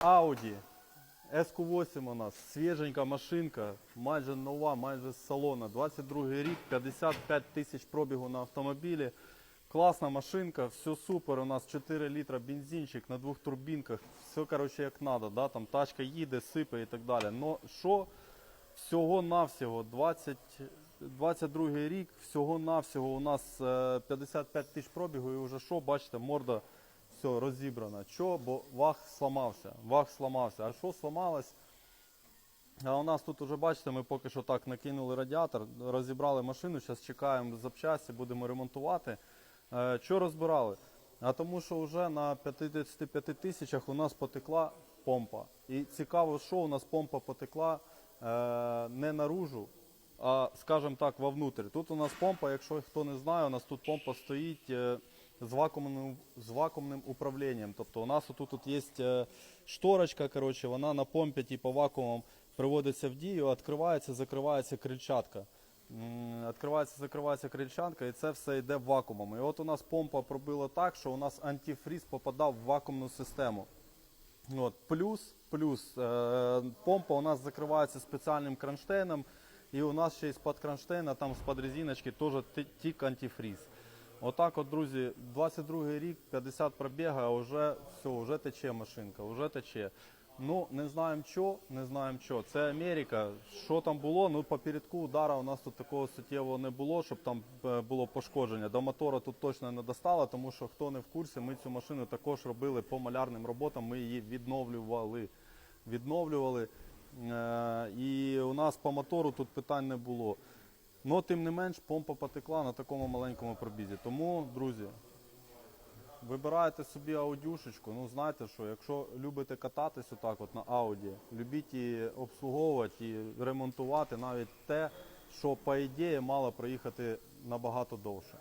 Audi SQ8 у нас, свіженька машинка, майже нова, майже з салона. 22 рік, 55 тисяч пробігу на автомобілі. Класна машинка, все супер. У нас 4 літра бензинчик на двох турбінках. Все коротше як треба. Да? Там тачка їде, сипе і так далі. Но що всього-навсього 20, 22 рік, всього-навсього у нас е, 55 тисяч пробігу і вже що, бачите, морда все розібрана. Що? Бо ваг сламався. Ваг сламався. А що сламалось? А у нас тут уже бачите, ми поки що так накинули радіатор, розібрали машину, зараз чекаємо запчасті, будемо ремонтувати. Е, Що розбирали? А тому що вже на 55 тисячах у нас потекла помпа. І цікаво, що у нас помпа потекла е, не наружу, а скажімо так, вовнутрь. Тут у нас помпа, якщо хто не знає, у нас тут помпа стоїть е, з вакуумним, з вакуумним управлінням. Тобто у нас тут, є е, шторочка, коротше, вона на помпі типу, вакуумом приводиться в дію, відкривається, закривається крильчатка. Відкривається, закривається крильчатка і це все йде вакуумом. І от у нас помпа пробила так, що у нас антифріз попадав в вакуумну систему. От, плюс, плюс е, помпа у нас закривається спеціальним кронштейном, і у нас ще із-під кронштейна, там з-під резиночки теж тік антифріз. Отак от, друзі, 22 рік, 50 пробіга, а вже все, вже тече машинка, вже тече. Ну, не знаємо що, не знаємо що. Це Америка. Що там було? Ну, по передку удара у нас тут такого суттєвого не було, щоб там е, було пошкодження. До мотора тут точно не достало, тому що хто не в курсі, ми цю машину також робили по малярним роботам, ми її відновлювали. Відновлювали. Е, і у нас по мотору тут питань не було. Ну, тим не менш, помпа потекла на такому маленькому пробізі. Тому, друзі, вибирайте собі аудюшечку. Ну, знаєте що, якщо любите кататись отак от на ауді, любіть її обслуговувати і ремонтувати навіть те, що, по ідеї, мало проїхати набагато довше.